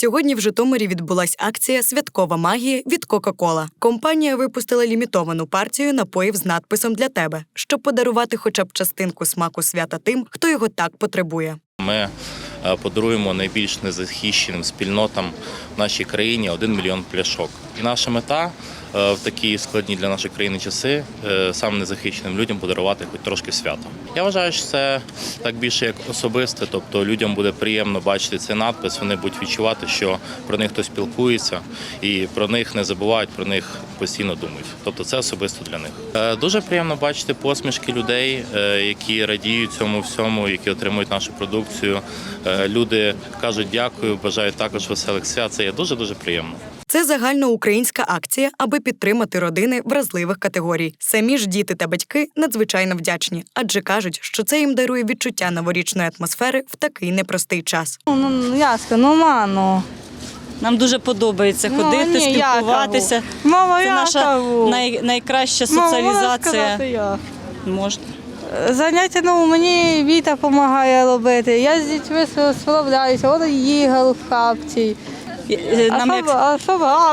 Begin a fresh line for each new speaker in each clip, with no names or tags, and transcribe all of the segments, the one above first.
Сьогодні в Житомирі відбулась акція Святкова магія від Кока-Кола. Компанія випустила лімітовану партію напоїв з надписом для тебе, щоб подарувати хоча б частинку смаку свята тим, хто його так потребує.
Ми е, подаруємо найбільш незахищеним спільнотам в нашій країні 1 мільйон пляшок. І наша мета е, в такі складні для нашої країни часи е, саме незахищеним людям подарувати хоч трошки свята. Я вважаю, що це так більше як особисте, тобто людям буде приємно бачити цей надпис. Вони будуть відчувати, що про них хтось спілкується і про них не забувають, про них постійно думають. Тобто це особисто для них. Е, Дуже приємно бачити посмішки людей, які радіють цьому всьому, які отримують нашу продукцію. Люди кажуть дякую, бажають також веселих свят. Це є дуже дуже приємно.
Це загальноукраїнська акція, аби підтримати родини вразливих категорій. Самі ж діти та батьки надзвичайно вдячні, адже кажуть, що це їм дарує відчуття новорічної атмосфери в такий непростий час.
Ну, ну ясно, ну мано.
Нам дуже подобається ходити,
ну, ні,
спілкуватися.
кажу. Мама,
Це
я
наша най, найкраща
Мама,
соціалізація.
сказати я.
Можна.
Заняття ну, мені Віта допомагає робити. Я з дітьми справляюся, вона їгав в капці.
Е, Нам як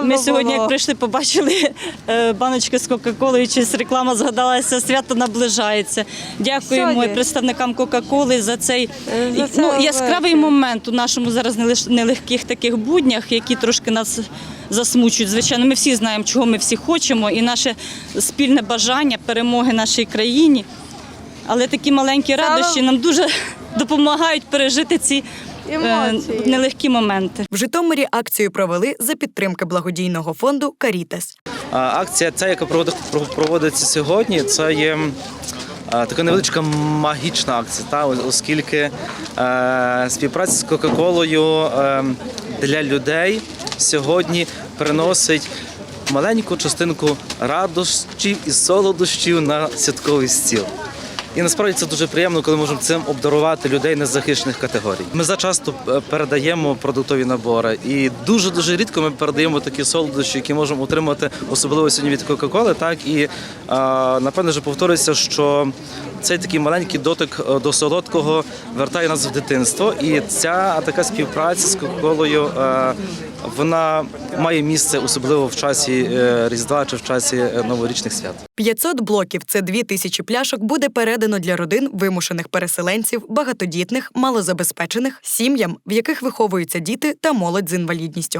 ми сьогодні, як прийшли, побачили е, баночки з Кока-Колою, чи з реклама згадалася, свято наближається. Дякуємо
Сьогодні.
представникам Кока-Коли за цей
Е,
ну, яскравий момент у нашому зараз нелегких таких буднях, які трошки нас засмучують. Звичайно, ми всі знаємо, чого ми всі хочемо, і наше спільне бажання перемоги нашій країні. Але такі маленькі радощі нам дуже допомагають пережити ці е,
Емоції.
нелегкі моменти.
В Житомирі акцію провели за підтримки благодійного фонду Карітес.
Акція, ця, яка проводиться сьогодні, це є така невеличка магічна акція, та, оскільки е, співпраця з Кока-Колою е, для людей сьогодні приносить маленьку частинку радощів і солодощів на святковий стіл. І насправді це дуже приємно, коли можемо цим обдарувати людей незахищених категорій. Ми зачасто е, передаємо продуктові набори, і дуже дуже рідко ми передаємо такі солодощі, які можемо отримати, особливо сьогодні від Кока-Коли. Так і напевно вже повторюється, що цей такий маленький дотик е, до солодкого вертає нас в дитинство. І ця така співпраця з Кока-Колою е, вона має місце особливо в часі е, Різдва чи в часі новорічних свят.
500 блоків це 2000 пляшок буде передано для родин вимушених переселенців, багатодітних, малозабезпечених, сім'ям, в яких виховуються діти та молодь з інвалідністю.